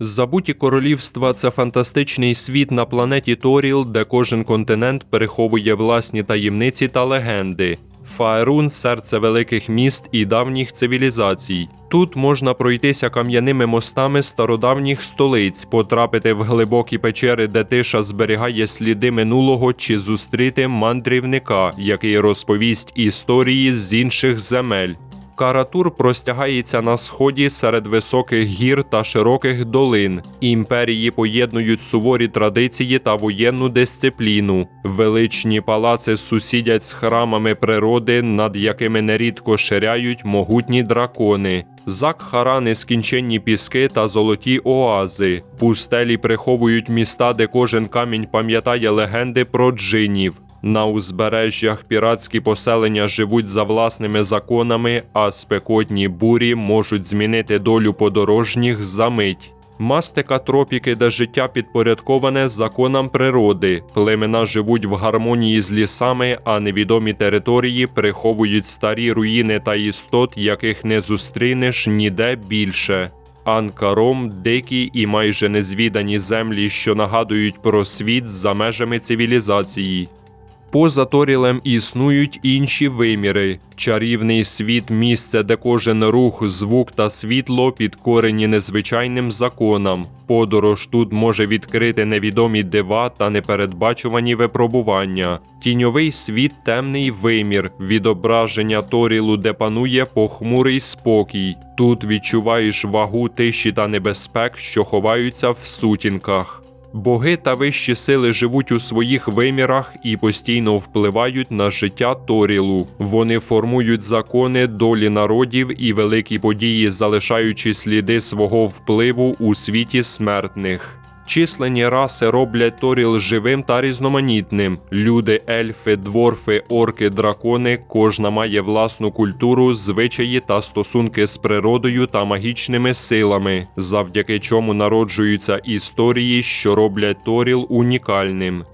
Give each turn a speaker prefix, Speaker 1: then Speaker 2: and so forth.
Speaker 1: Забуті королівства це фантастичний світ на планеті Торіл, де кожен континент переховує власні таємниці та легенди. Фаерун серце великих міст і давніх цивілізацій. Тут можна пройтися кам'яними мостами стародавніх столиць, потрапити в глибокі печери, де тиша зберігає сліди минулого, чи зустріти мандрівника, який розповість історії з інших земель. Каратур простягається на сході серед високих гір та широких долин. Імперії поєднують суворі традиції та воєнну дисципліну. Величні палаци сусідять з храмами природи, над якими нерідко ширяють могутні дракони. Закхара нескінченні піски та золоті оази. Пустелі приховують міста, де кожен камінь пам'ятає легенди про джинів. На узбережжях піратські поселення живуть за власними законами, а спекотні бурі можуть змінити долю подорожніх за мить. Мастика тропіки, де життя підпорядковане законам природи. Племена живуть в гармонії з лісами, а невідомі території приховують старі руїни та істот, яких не зустрінеш ніде більше. Анкаром дикі і майже незвідані землі, що нагадують про світ за межами цивілізації. Поза Торілем існують інші виміри, чарівний світ місце, де кожен рух, звук та світло підкорені незвичайним законам. Подорож тут може відкрити невідомі дива та непередбачувані випробування. Тіньовий світ темний вимір, відображення Торілу, де панує похмурий спокій. Тут відчуваєш вагу тиші та небезпек, що ховаються в сутінках. Боги та вищі сили живуть у своїх вимірах і постійно впливають на життя Торілу. Вони формують закони, долі народів і великі події, залишаючи сліди свого впливу у світі смертних. Численні раси роблять Торіл живим та різноманітним. Люди, ельфи, дворфи, орки, дракони, кожна має власну культуру, звичаї та стосунки з природою та магічними силами, завдяки чому народжуються історії, що роблять Торіл унікальним.